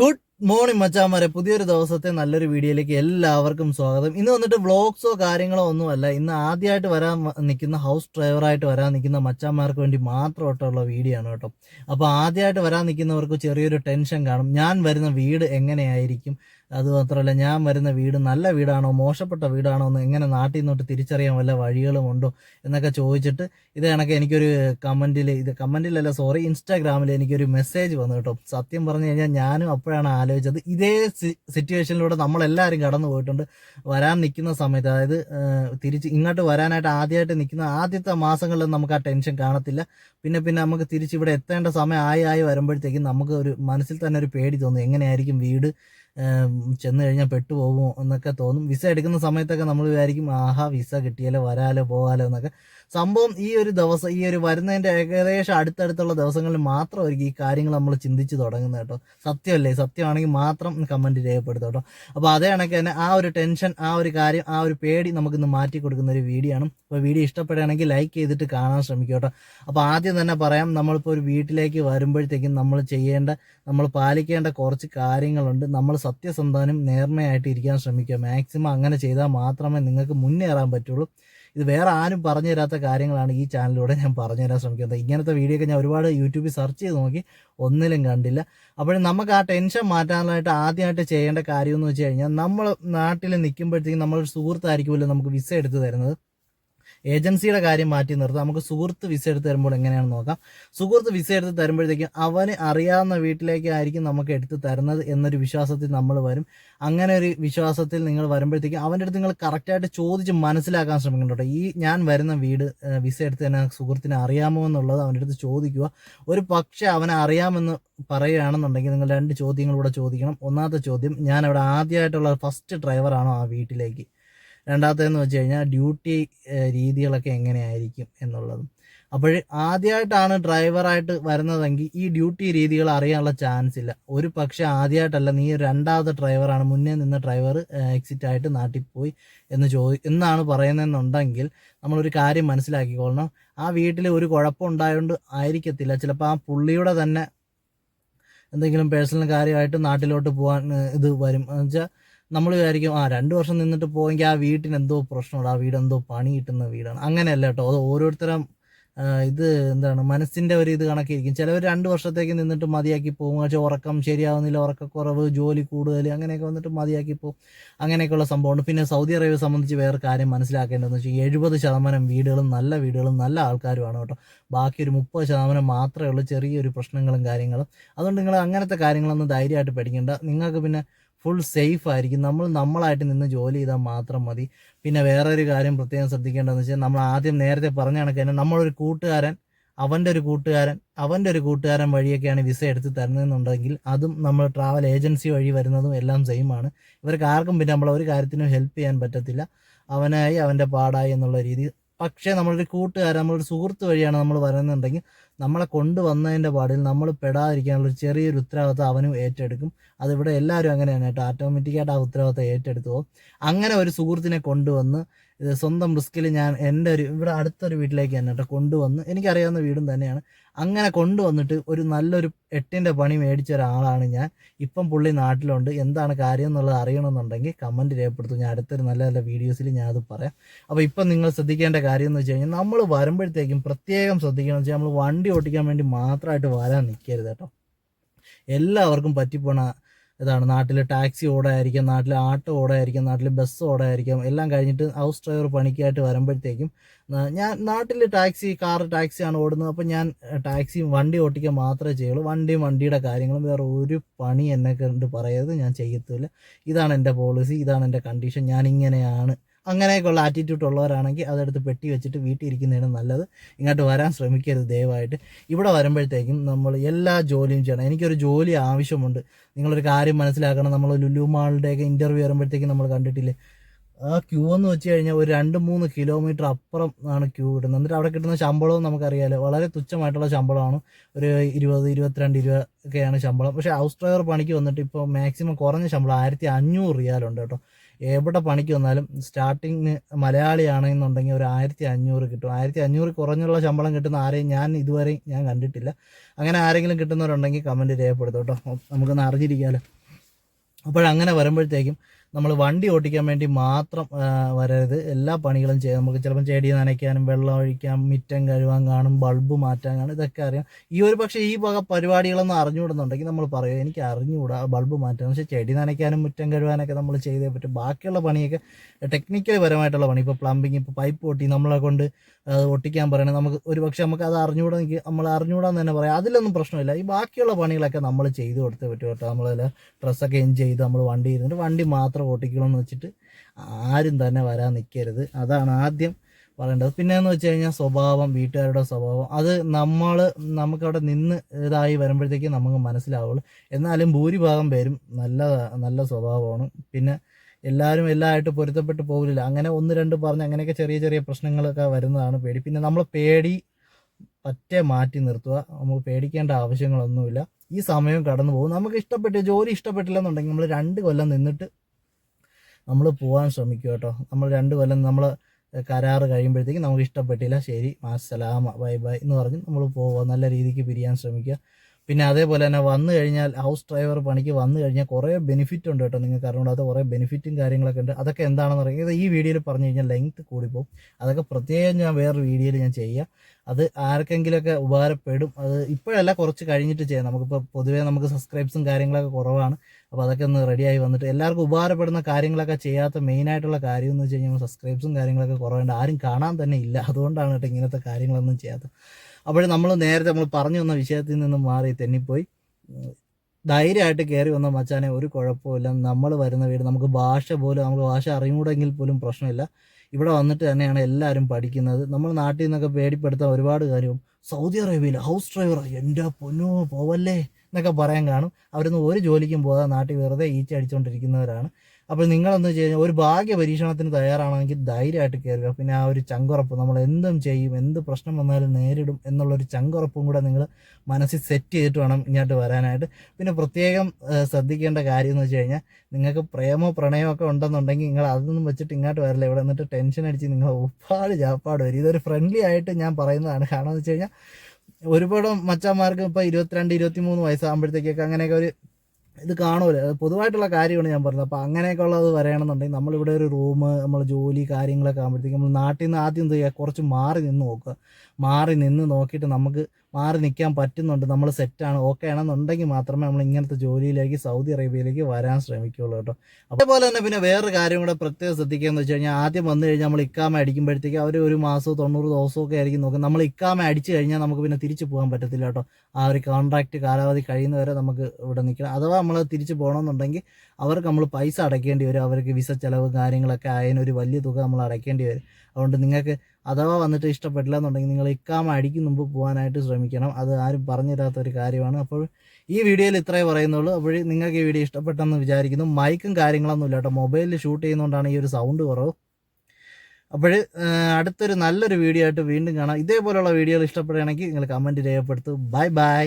Good morning മച്ചാമാരെ പുതിയൊരു ദിവസത്തെ നല്ലൊരു വീഡിയോയിലേക്ക് എല്ലാവർക്കും സ്വാഗതം. ഇന്ന് വന്നിട്ട് വ്ളോഗ്സോ കാര്യങ്ങളോ ഒന്നുമല്ല. ഇന്ന് ആദ്യമായിട്ട് വരാൻ നിൽക്കുന്ന ഹൗസ് ഡ്രൈവറായിട്ട് വരാൻ നിൽക്കുന്ന മച്ചാമാർക്ക് വേണ്ടി മാത്രമായിട്ടുള്ള വീഡിയോ ആണ് കേട്ടോ. അപ്പോൾ ആദ്യമായിട്ട് വരാൻ നിൽക്കുന്നവർക്ക് ചെറിയൊരു ടെൻഷൻ കാണും. ഞാൻ വരുന്ന വീട് എങ്ങനെയായിരിക്കും? അത് മാത്രമല്ല ഞാൻ വരുന്ന വീട് നല്ല വീടാണോ മോശപ്പെട്ട വീടാണോ എന്ന് എങ്ങനെ നാട്ടിൽ നിന്നോട്ട് തിരിച്ചറിയാൻ വല്ല വഴികളും ഉണ്ടോ എന്നൊക്കെ ചോദിച്ചിട്ട് ഇത് കണക്ക് എനിക്കൊരു കമന്റിൽ ഇത് കമന്റിലല്ല സോറി ഇൻസ്റ്റാഗ്രാമിൽ എനിക്കൊരു മെസ്സേജ് വന്നു കേട്ടോ. സത്യം പറഞ്ഞു കഴിഞ്ഞാൽ ഞാനും അപ്പോഴാണ് ആലോചിച്ചത് ഇതേ സിറ്റുവേഷനിലൂടെ നമ്മളെല്ലാവരും കടന്നു പോയിട്ടുണ്ട്. വരാൻ നിൽക്കുന്ന സമയത്ത് അതായത് തിരിച്ച് ഇങ്ങോട്ട് വരാനായിട്ട് ആദ്യമായിട്ട് നിൽക്കുന്ന ആദ്യത്തെ മാസങ്ങളിൽ നമുക്ക് ആ ടെൻഷൻ കാണത്തില്ല. പിന്നെ പിന്നെ നമുക്ക് തിരിച്ച് ഇവിടെ എത്തേണ്ട സമയം ആയി ആയി വരുമ്പോഴത്തേക്കും നമുക്ക് ഒരു മനസ്സിൽ തന്നെ ഒരു പേടി തോന്നും എങ്ങനെയായിരിക്കും വീട്? ചെന്ന് കഴിഞ്ഞാൽ പെട്ടുപോകുമോ എന്നൊക്കെ തോന്നും. വിസ എടുക്കുന്ന സമയത്തൊക്കെ നമ്മൾ വിചാരിക്കും ആഹാ വിസ കിട്ടിയാലോ വരാലോ പോകാലോ എന്നൊക്കെ. സംഭവം ഈ ഒരു ദിവസം ഈ ഒരു വരുന്നതിന്റെ ഏകദേശം അടുത്തടുത്തുള്ള ദിവസങ്ങളിൽ മാത്രമായിരിക്കും ഈ കാര്യങ്ങൾ നമ്മൾ ചിന്തിച്ച് തുടങ്ങുന്നത് കേട്ടോ. സത്യമല്ലേ? സത്യമാണെങ്കിൽ മാത്രം കമന്റ് രേഖപ്പെടുത്തും കേട്ടോ. അപ്പോൾ അതേ കണക്ക് തന്നെ ആ ഒരു ടെൻഷൻ ആ ഒരു കാര്യം ആ ഒരു പേടി നമുക്കിന്ന് മാറ്റി കൊടുക്കുന്ന ഒരു വീഡിയോ ആണ്. അപ്പോൾ വീഡിയോ ഇഷ്ടപ്പെടുകയാണെങ്കിൽ ലൈക്ക് ചെയ്തിട്ട് കാണാൻ ശ്രമിക്കുക കേട്ടോ. അപ്പോൾ ആദ്യം തന്നെ പറയാം നമ്മളിപ്പോൾ ഒരു വീട്ടിലേക്ക് വരുമ്പോഴത്തേക്കും നമ്മൾ ചെയ്യേണ്ട നമ്മൾ പാലിക്കേണ്ട കുറച്ച് കാര്യങ്ങളുണ്ട്. നമ്മൾ സത്യസന്ധനും നേർമയായിട്ട് ഇരിക്കാൻ ശ്രമിക്കുക. മാക്സിമം അങ്ങനെ ചെയ്താൽ മാത്രമേ നിങ്ങൾക്ക് മുന്നേറാൻ പറ്റുള്ളൂ. ഇത് വേറെ ആരും പറഞ്ഞു തരാത്ത കാര്യങ്ങളാണ് ഈ ചാനലിലൂടെ ഞാൻ പറഞ്ഞു തരാൻ ശ്രമിക്കുന്നത്. ഇങ്ങനത്തെ വീഡിയോ ഒക്കെ ഞാൻ ഒരുപാട് യൂട്യൂബിൽ സെർച്ച് ചെയ്ത് നോക്കി ഒന്നിലും കണ്ടില്ല. അപ്പോഴും നമുക്ക് ആ ടെൻഷൻ മാറ്റാനായിട്ട് ആദ്യമായിട്ട് ചെയ്യേണ്ട കാര്യം എന്ന് വെച്ച് കഴിഞ്ഞാൽ നമ്മൾ നാട്ടിൽ നിൽക്കുമ്പോഴത്തേക്കും നമ്മളൊരു സുഹൃത്തായിരിക്കുമല്ലോ നമുക്ക് വിസ എടുത്ത് തരുന്നത്. ഏജൻസിയുടെ കാര്യം മാറ്റി നിർത്താം. നമുക്ക് സുഹൃത്ത് വിസ എടുത്ത് തരുമ്പോൾ എങ്ങനെയാണെന്ന് നോക്കാം. സുഹൃത്ത് വിസ എടുത്ത് തരുമ്പോഴത്തേക്കും അവന് അറിയാവുന്ന വീട്ടിലേക്കായിരിക്കും നമുക്ക് എടുത്ത് തരുന്നത് എന്നൊരു വിശ്വാസത്തിൽ നമ്മൾ വരും. അങ്ങനെ ഒരു വിശ്വാസത്തിൽ നിങ്ങൾ വരുമ്പോഴത്തേക്കും അവന്റെ അടുത്ത് നിങ്ങൾ കറക്റ്റായിട്ട് ചോദിച്ച് മനസ്സിലാക്കാൻ ശ്രമിക്കണം കേട്ടോ. ഈ ഞാൻ വരുന്ന വീട് വിസ എടുത്ത് തന്നെ സുഹൃത്തിനെ അറിയാമോ എന്നുള്ളത് അവന്റെ അടുത്ത് ചോദിക്കുക. ഒരു പക്ഷേ അവനെ അറിയാമെന്ന് പറയുകയാണെന്നുണ്ടെങ്കിൽ നിങ്ങൾ രണ്ട് ചോദ്യങ്ങളൂടെ ചോദിക്കണം. ഒന്നാമത്തെ ചോദ്യം ഞാൻ അവിടെ ആദ്യമായിട്ടുള്ള ഫസ്റ്റ് ഡ്രൈവറാണോ ആ വീട്ടിലേക്ക്? രണ്ടാമത്തേന്ന് വെച്ച് കഴിഞ്ഞാൽ ഡ്യൂട്ടി രീതികളൊക്കെ എങ്ങനെയായിരിക്കും എന്നുള്ളതും. അപ്പോൾ ആദ്യമായിട്ടാണ് ഡ്രൈവറായിട്ട് വരുന്നതെങ്കിൽ ഈ ഡ്യൂട്ടി രീതികൾ അറിയാനുള്ള ചാൻസ് ഇല്ല ഒരു പക്ഷേ ആദ്യമായിട്ടല്ല നീ രണ്ടാമത്തെ ഡ്രൈവറാണ് മുന്നേ നിന്ന ഡ്രൈവർ എക്സിറ്റ് ആയിട്ട് നാട്ടിൽ പോയി എന്ന് ചോദി എന്നാണ് പറയുന്നതെന്നുണ്ടെങ്കിൽ നമ്മളൊരു കാര്യം മനസ്സിലാക്കിക്കൊള്ളണം. ആ വീട്ടിൽ ഒരു കുഴപ്പം ഉണ്ടായതുകൊണ്ട് ആയിരിക്കത്തില്ല. ചിലപ്പോൾ ആ പുള്ളിയുടെ തന്നെ എന്തെങ്കിലും പേഴ്സണൽ കാര്യമായിട്ട് നാട്ടിലോട്ട് പോകാൻ ഇത് വരും. എന്ന് വെച്ചാൽ നമ്മൾ വിചാരിക്കും ആ രണ്ട് വർഷം നിന്നിട്ട് പോയെങ്കിൽ ആ വീട്ടിന് എന്തോ പ്രശ്നമുണ്ട് ആ വീട് എന്തോ പണി കിട്ടുന്ന വീടാണ്. അങ്ങനെയല്ല കേട്ടോ. അത് ഓരോരുത്തരും ഇത് എന്താണ് മനസ്സിന്റെ ഒരു ഇത് കണക്കിരിക്കും. ചിലവർ രണ്ട് വർഷത്തേക്ക് നിന്നിട്ട് മതിയാക്കി പോകും. പക്ഷേ ഉറക്കം ശരിയാവുന്നില്ല ഉറക്കക്കുറവ് ജോലി കൂടുതൽ അങ്ങനെയൊക്കെ വന്നിട്ട് മതിയാക്കി പോകും. അങ്ങനെയൊക്കെയുള്ള സംഭവമുണ്ട്. പിന്നെ സൗദി അറേബ്യ സംബന്ധിച്ച് വേറെ കാര്യം മനസ്സിലാക്കേണ്ടതെന്ന് വെച്ചാൽ എഴുപത് ശതമാനം വീടുകളും നല്ല വീടുകളും നല്ല ആൾക്കാരുമാണ് കേട്ടോ. ബാക്കി ഒരു മുപ്പത് ശതമാനം മാത്രമേ ഉള്ളൂ ചെറിയൊരു പ്രശ്നങ്ങളും കാര്യങ്ങളും. അതുകൊണ്ട് നിങ്ങൾ അങ്ങനത്തെ കാര്യങ്ങളൊന്നും ധൈര്യമായിട്ട് പഠിക്കേണ്ട. നിങ്ങൾക്ക് പിന്നെ ഫുൾ സേഫ് ആയിരിക്കും. നമ്മൾ നമ്മളായിട്ട് നിന്ന് ജോലി ചെയ്താൽ മാത്രം മതി. പിന്നെ വേറെ ഒരു കാര്യം പ്രത്യേകം ശ്രദ്ധിക്കേണ്ടതെന്ന് വെച്ചാൽ നമ്മൾ ആദ്യം നേരത്തെ പറഞ്ഞ കണക്ക് തന്നെ നമ്മളൊരു കൂട്ടുകാരൻ അവന്റെ ഒരു കൂട്ടുകാരൻ അവന്റെ ഒരു കൂട്ടുകാരൻ വഴിയൊക്കെയാണ് വിസ എടുത്ത് തരുന്നതെന്നുണ്ടെങ്കിൽ അതും നമ്മൾ ട്രാവൽ ഏജൻസി വഴി വരുന്നതും എല്ലാം സെയിം ആണ്. ഇവർക്ക് ആർക്കും പിന്നെ നമ്മൾ ഒരു കാര്യത്തിനും ഹെൽപ്പ് ചെയ്യാൻ പറ്റത്തില്ല. അവനായി അവന്റെ പാടായി എന്നുള്ള രീതി. പക്ഷേ നമ്മളൊരു കൂട്ടുകാരൻ നമ്മളൊരു സുഹൃത്ത് വഴിയാണ് നമ്മൾ വരുന്നുണ്ടെങ്കിൽ നമ്മളെ കൊണ്ടുവന്നതിന്റെ പാടിൽ നമ്മൾ പെടാതിരിക്കാനുള്ള ചെറിയൊരു ഉത്തരവാദിത്തം അവനും ഏറ്റെടുക്കും. അതിവിടെ എല്ലാവരും അങ്ങനെയാണ് കേട്ടോ. ഓട്ടോമാറ്റിക്കായിട്ട് ആ ഉത്തരവാദിത്തം ഏറ്റെടുത്തു. പോകും അങ്ങനെ ഒരു സുഹൃത്തിനെ കൊണ്ടുവന്ന് ഇത് സ്വന്തം റിസ്കിൽ ഞാൻ എന്റെ ഒരു ഇവിടെ അടുത്തൊരു വീട്ടിലേക്ക് തന്നെ കേട്ടോ കൊണ്ടുവന്ന് എനിക്കറിയാവുന്ന വീടും തന്നെയാണ്. അങ്ങനെ കൊണ്ടുവന്നിട്ട് ഒരു നല്ലൊരു എട്ടിന്റെ പണി മേടിച്ച ഒരാളാണ് ഞാൻ. ഇപ്പം പുള്ളി നാട്ടിലുണ്ട്. എന്താണ് കാര്യം എന്നുള്ളത് അറിയണമെന്നുണ്ടെങ്കിൽ കമന്റ് രേഖപ്പെടുത്തും. ഞാൻ അടുത്തൊരു നല്ല നല്ല വീഡിയോസിൽ ഞാൻ അത് പറയാം. അപ്പോൾ ഇപ്പം നിങ്ങൾ ശ്രദ്ധിക്കേണ്ട കാര്യം എന്ന് വെച്ച് കഴിഞ്ഞാൽ നമ്മൾ വരുമ്പോഴത്തേക്കും പ്രത്യേകം ശ്രദ്ധിക്കണം. വെച്ചാൽ നമ്മൾ വണ്ടി ഓടിക്കാൻ വേണ്ടി മാത്രമായിട്ട് വരാൻ നിൽക്കരുത് കേട്ടോ. എല്ലാവർക്കും പറ്റിപ്പോണ ഇതാണ്. നാട്ടിൽ ടാക്സി ഓടായിരിക്കാം നാട്ടിൽ ആട്ടോ ഓടായിരിക്കാം നാട്ടിൽ ബസ് ഓടായിരിക്കാം എല്ലാം കഴിഞ്ഞിട്ട് ഹൗസ് ഡ്രൈവർ പണിക്കായിട്ട് വരുമ്പോഴത്തേക്കും ഞാൻ നാട്ടിൽ ടാക്സി കാർ ടാക്സിയാണ് ഓടുന്നത്. അപ്പോൾ ഞാൻ ടാക്സി വണ്ടി ഓട്ടിക്കാൻ മാത്രമേ ചെയ്യുള്ളൂ. വണ്ടിയും വണ്ടിയുടെ കാര്യങ്ങളും വേറെ ഒരു പണി എന്നെ കണ്ട് പറയരുത്. ഞാൻ ചെയ്യത്തില്ല ഇതാണ് എന്റെ പോളിസി ഇതാണ് എന്റെ കണ്ടീഷൻ. ഞാൻ ഇങ്ങനെയാണ് അങ്ങനെയൊക്കെയുള്ള ആറ്റിറ്റ്യൂഡ് ഉള്ളവരാണെങ്കിൽ അതെടുത്ത് പെട്ടി വെച്ചിട്ട് വീട്ടിൽ ഇരിക്കുന്നതാണ് നല്ലത്. ഇങ്ങോട്ട് വരാൻ ശ്രമിക്കരുത് ദയവായിട്ട്. ഇവിടെ വരുമ്പോഴത്തേക്കും നമ്മൾ എല്ലാ ജോലിയും ചെയ്യണം. എനിക്കൊരു ജോലി ആവശ്യമുണ്ട്. നിങ്ങളൊരു കാര്യം മനസ്സിലാക്കണം. നമ്മൾ ലുലു മാളിന്റെയൊക്കെ ഇന്റർവ്യൂ വരുമ്പോഴത്തേക്കും നമ്മൾ കണ്ടിട്ടില്ലേ? ആ ക്യൂ എന്ന് വെച്ച് കഴിഞ്ഞാൽ ഒരു രണ്ട് മൂന്ന് കിലോമീറ്റർ അപ്പുറം ആണ് ക്യൂ കിട്ടുന്നത്. എന്നിട്ട് അവിടെ കിട്ടുന്ന ശമ്പളവും നമുക്കറിയാലോ. വളരെ തുച്ഛമായിട്ടുള്ള ശമ്പളമാണ്. ഒരു ഇരുപത് ഇരുപത്തിരണ്ട് ഇരുപത് ഒക്കെയാണ് ശമ്പളം. പക്ഷേ ഹൗസ് ഡ്രൈവർ പണിക്ക് വന്നിട്ട് ഇപ്പോൾ മാക്സിമം കുറഞ്ഞ ശമ്പളം ആയിരത്തി അഞ്ഞൂറ് റിയാലുണ്ട് കേട്ടോ. എവിടെ പണിക്ക് വന്നാലും സ്റ്റാർട്ടിങ് മലയാളിയാണെന്നുണ്ടെങ്കിൽ ഒരു ആയിരത്തി അഞ്ഞൂറ് കിട്ടും. ആയിരത്തി അഞ്ഞൂറ് കുറഞ്ഞുള്ള ശമ്പളം കിട്ടുന്ന ആരെയും ഞാൻ ഇതുവരെ ഞാൻ കണ്ടിട്ടില്ല. അങ്ങനെ ആരെങ്കിലും കിട്ടുന്നവരുണ്ടെങ്കിൽ കമന്റ് രേഖപ്പെടുത്തും കേട്ടോ. നമുക്കൊന്ന് അറിഞ്ഞിരിക്കാമല്ലോ അപ്പോഴങ്ങനെ വരുമ്പോഴത്തേക്കും നമ്മൾ വണ്ടി ഓടിക്കാൻ വേണ്ടി മാത്രം വരരുത്. എല്ലാ പണികളും ചെയ്യാം. നമുക്ക് ചിലപ്പം ചെടി നനയ്ക്കാനും വെള്ളം ഒഴിക്കാം മിറ്റം കഴുകാൻ കാണും ബൾബ് മാറ്റാൻ കാണും ഇതൊക്കെ അറിയാം. ഈ ഒരു പക്ഷേ ഈ വക പരിപാടികളൊന്നും അറിഞ്ഞുവിടുന്നുണ്ടെങ്കിൽ നമ്മൾ പറയും എനിക്ക് അറിഞ്ഞുകൂടാ ബൾബ് മാറ്റാൻ. പക്ഷേ ചെടി നനയ്ക്കാനും മുറ്റം കഴുകാനൊക്കെ നമ്മൾ ചെയ്തേ പറ്റും. ബാക്കിയുള്ള പണിയൊക്കെ ടെക്നിക്കൽ പരമായിട്ടുള്ള പണി. ഇപ്പോൾ പ്ലംബിങ് ഇപ്പോൾ പൈപ്പ് ഒട്ടി നമ്മളെ കൊണ്ട് ഒട്ടിക്കാൻ പറയണത് നമുക്ക് ഒരു പക്ഷേ നമുക്ക് അത് അറിഞ്ഞുകൂടാ നമ്മൾ അറിഞ്ഞുകൂടാന്ന് തന്നെ പറയാം. അതിലൊന്നും പ്രശ്നമില്ല. ഈ ബാക്കിയുള്ള പണികളൊക്കെ നമ്മൾ ചെയ്ത് കൊടുത്തേ പറ്റും കേട്ടോ. നമ്മളതിൽ ഡ്രസ്സൊക്കെ എൻജോയ് ചെയ്ത് നമ്മൾ വണ്ടി ഇരുന്നിട്ട് വണ്ടി മാത്രം ഓട്ടിക്കണമെന്ന് വെച്ചിട്ട് ആരും തന്നെ വരാൻ നിൽക്കരുത് അതാണ് ആദ്യം പറയേണ്ടത്. പിന്നെ എന്ന് വെച്ച് കഴിഞ്ഞാൽ സ്വഭാവം വീട്ടുകാരുടെ സ്വഭാവം അത് നമ്മൾ നമുക്കവിടെ നിന്ന് ഇതായി വരുമ്പോഴത്തേക്കും നമുക്ക് മനസ്സിലാവുള്ളൂ. എന്നാലും ഭൂരിഭാഗം പേരും നല്ല നല്ല സ്വഭാവമാണ്. പിന്നെ എല്ലാവരും എല്ലാമായിട്ട് പൊരുത്തപ്പെട്ട് പോകില്ല. അങ്ങനെ ഒന്ന് രണ്ട് പറഞ്ഞ് അങ്ങനെയൊക്കെ ചെറിയ ചെറിയ പ്രശ്നങ്ങളൊക്കെ വരുന്നതാണ് പേടി. പിന്നെ നമ്മൾ പേടി പറ്റേ മാറ്റി നിർത്തുക. നമുക്ക് പേടിക്കേണ്ട ആവശ്യങ്ങളൊന്നുമില്ല. ഈ സമയം കടന്നു പോകും നമുക്ക് ഇഷ്ടപ്പെട്ട ജോലി ഇഷ്ടപ്പെട്ടില്ലെന്നുണ്ടെങ്കിൽ നമ്മൾ രണ്ട് കൊല്ലം നിന്നിട്ട് നമ്മൾ പോകാൻ ശ്രമിക്കുക കേട്ടോ. നമ്മൾ രണ്ട് കൊല്ലം നമ്മൾ കരാറ് കഴിയുമ്പോഴത്തേക്കും നമുക്ക് ഇഷ്ടപ്പെട്ടില്ല. ശരി മാസലാമ ബൈ ബൈ എന്ന് പറഞ്ഞ് നമ്മൾ പോവുക നല്ല രീതിക്ക് പിരിയാൻ ശ്രമിക്കുക. പിന്നെ അതേപോലെ തന്നെ വന്നു കഴിഞ്ഞാൽ ഹൗസ് ഡ്രൈവർ പണിക്ക് വന്നു കഴിഞ്ഞാൽ കുറേ ബെനിഫിറ്റ് ഉണ്ട് കേട്ടോ നിങ്ങൾക്ക് അറിഞ്ഞൂടാത്ത കുറേ ബെനിഫിറ്റും കാര്യങ്ങളൊക്കെ ഉണ്ട്. അതൊക്കെ എന്താണെന്ന് പറയുന്നത് ഈ വീഡിയോയിൽ പറഞ്ഞു കഴിഞ്ഞാൽ ലെങ്ത് കൂടിപ്പോവും അതൊക്കെ പ്രത്യേകം ഞാൻ വേറൊരു വീഡിയോയിൽ ഞാൻ ചെയ്യാം. അത് ആർക്കെങ്കിലുമൊക്കെ ഉപകാരപ്പെടും. അത് ഇപ്പോഴല്ല കുറച്ച് കഴിഞ്ഞിട്ട് ചെയ്യാം. നമുക്കിപ്പോൾ പൊതുവേ നമുക്ക് സബ്സ്ക്രൈബ്സും കാര്യങ്ങളൊക്കെ കുറവാണ്. അപ്പോൾ അതൊക്കെ ഒന്ന് റെഡിയായി വന്നിട്ട് എല്ലാവർക്കും ഉപകാരപ്പെടുന്ന കാര്യങ്ങളൊക്കെ ചെയ്യാത്ത മെയിനായിട്ടുള്ള കാര്യം എന്ന് വെച്ച് കഴിഞ്ഞാൽ സബ്സ്ക്രൈബ്സും കാര്യങ്ങളൊക്കെ കുറവുണ്ട്. ആരും കാണാൻ തന്നെ ഇല്ല. അതുകൊണ്ടാണ് കേട്ടോ ഇങ്ങനത്തെ കാര്യങ്ങളൊന്നും ചെയ്യാത്തത്. അപ്പോൾ നമ്മൾ നേരത്തെ നമ്മൾ പറഞ്ഞു വന്ന വിഷയത്തിൽ നിന്ന് മാറി തെന്നിപ്പോയി. ധൈര്യമായിട്ട് കയറി വന്ന മച്ചാനെ ഒരു കുഴപ്പമില്ല നമ്മൾ വരുന്ന വീട് നമുക്ക് ഭാഷ പോലും നമുക്ക് ഭാഷ അറിഞ്ഞൂടെങ്കിൽ പോലും പ്രശ്നമില്ല. ഇവിടെ വന്നിട്ട് തന്നെയാണ് എല്ലാവരും പഠിക്കുന്നത്. നമ്മൾ നാട്ടിൽ നിന്നൊക്കെ പേടിപ്പെടുത്താൻ ഒരുപാട് കാര്യവും. സൗദി അറേബ്യയിൽ ഹൗസ് ഡ്രൈവർ എന്റെ പൊന്നോ പോവല്ലേ എന്നൊക്കെ പറയാൻ കാണും. അവരൊന്നും ഒരു ജോലിക്കും പോകാതെ നാട്ടിൽ വെറുതെ ഈച്ച അടിച്ചുകൊണ്ടിരിക്കുന്നവരാണ് അപ്പോൾ നിങ്ങളെന്ന് വെച്ച് കഴിഞ്ഞാൽ ഒരു ഭാഗ്യ പരീക്ഷണത്തിന് തയ്യാറാണെങ്കിൽ ധൈര്യമായിട്ട് കയറുക. പിന്നെ ആ ഒരു ചങ്കുറപ്പ് നമ്മൾ എന്തും ചെയ്യും എന്ത് പ്രശ്നം വന്നാലും നേരിടും എന്നുള്ളൊരു ചങ്കുറപ്പും കൂടെ നിങ്ങൾ മനസ്സിൽ സെറ്റ് ചെയ്തിട്ട് വേണം ഇങ്ങോട്ട് വരാനായിട്ട്. പിന്നെ പ്രത്യേകം ശ്രദ്ധിക്കേണ്ട കാര്യം എന്ന് വെച്ച് കഴിഞ്ഞാൽ നിങ്ങൾക്ക് പ്രേമോ പ്രണയമോ ഒക്കെ ഉണ്ടെന്നുണ്ടെങ്കിൽ നിങ്ങൾ അതൊന്നും വെച്ചിട്ട് ഇങ്ങോട്ട് വരില്ല. ഇവിടെ നിന്നിട്ട് ടെൻഷൻ അടിച്ച് നിങ്ങൾ ഉപ്പാട് ചാപ്പാട് വരും. ഇതൊരു ഫ്രണ്ട്ലി ആയിട്ട് ഞാൻ പറയുന്നതാണ്. കാരണം എന്ന് വെച്ച് കഴിഞ്ഞാൽ ഒരുപാട് മച്ചാന്മാർക്ക് ഇപ്പോൾ ഇരുപത്തിരണ്ട് ഇരുപത്തി മൂന്ന് വയസ്സാകുമ്പോഴത്തേക്കൊക്കെ അങ്ങനെയൊക്കെ ഒരു ഇത് അത് പൊതുവായിട്ടുള്ള കാര്യമാണ് ഞാൻ പറഞ്ഞത്. അപ്പോൾ അങ്ങനെയൊക്കെ ഉള്ളത് വരണമെന്നുണ്ടെങ്കിൽ നമ്മളിവിടെ ഒരു റൂം നമ്മൾ ജോലി കാര്യങ്ങളൊക്കെ ആകുമ്പോഴത്തേക്കും നമ്മൾ നാട്ടിൽ നിന്ന് ആദ്യം എന്ത് ചെയ്യുക? കുറച്ച് മാറി നിന്ന് നോക്കുക. മാറി നിന്ന് നോക്കിയിട്ട് നമുക്ക് മാറി നിൽക്കാൻ പറ്റുന്നുണ്ട് നമ്മൾ സെറ്റാണ് ഓക്കെ ആണെന്നുണ്ടെങ്കിൽ മാത്രമേ നമ്മൾ ഇങ്ങനത്തെ ജോലിയിലേക്ക് സൗദി അറേബ്യയിലേക്ക് വരാൻ ശ്രമിക്കുകയുള്ളൂ കേട്ടോ. അതേപോലെ തന്നെ പിന്നെ വേറൊരു കാര്യം കൂടെ പ്രത്യേകം ശ്രദ്ധിക്കുക എന്ന് വെച്ച് കഴിഞ്ഞാൽ ആദ്യം വന്നു കഴിഞ്ഞാൽ നമ്മൾ ഇക്കാമ അടിക്കുമ്പോഴത്തേക്ക് അവർ ഒരു മാസമോ തൊണ്ണൂറ് ദിവസമോ ഒക്കെ ആയിരിക്കും നോക്കുക നമ്മൾ ഇക്കാമ അടിച്ചു കഴിഞ്ഞാൽ നമുക്ക് പിന്നെ തിരിച്ചു പോകാൻ പറ്റത്തില്ല കേട്ടോ. ആ ഒരു കോൺട്രാക്റ്റ് കാലാവധി കഴിയുന്നവരെ നമുക്ക് ഇവിടെ നിൽക്കണം. അഥവാ നമ്മൾ തിരിച്ചു പോകണമെന്നുണ്ടെങ്കിൽ അവർക്ക് നമ്മൾ പൈസ അടയ്ക്കേണ്ടി വരും. അവർക്ക് വിസ ചിലവ് കാര്യങ്ങളൊക്കെ ആയതിനൊരു വലിയ തുക നമ്മൾ അടയ്ക്കേണ്ടി വരും. അതുകൊണ്ട് നിങ്ങൾക്ക് അഥവാ വന്നിട്ട് ഇഷ്ടപ്പെട്ടില്ല എന്നുണ്ടെങ്കിൽ നിങ്ങൾ ഇക്കാമ അടിക്കും മുമ്പ് പോകാനായിട്ട് ശ്രമിക്കണം. അത് ആരും പറഞ്ഞു തരാത്ത ഒരു കാര്യമാണ്. അപ്പോൾ ഈ വീഡിയോയിൽ ഇത്രേ പറയുന്നുള്ളൂ. അപ്പോൾ നിങ്ങൾക്ക് ഈ വീഡിയോ ഇഷ്ടപ്പെട്ടെന്ന് വിചാരിക്കുന്നു. മൈക്കും കാര്യങ്ങളൊന്നും ഇല്ല കേട്ടോ. മൊബൈലിൽ ഷൂട്ട് ചെയ്യുന്നതുകൊണ്ടാണ് ഈ ഒരു സൗണ്ട് കുറവ്. അപ്പോൾ അടുത്തൊരു നല്ലൊരു വീഡിയോ ആയിട്ട് വീണ്ടും കാണാം. ഇതേപോലുള്ള വീഡിയോകൾ ഇഷ്ടപ്പെടുകയാണെങ്കിൽ നിങ്ങൾ കമന്റ് രേഖപ്പെടുത്തു. Bye bye.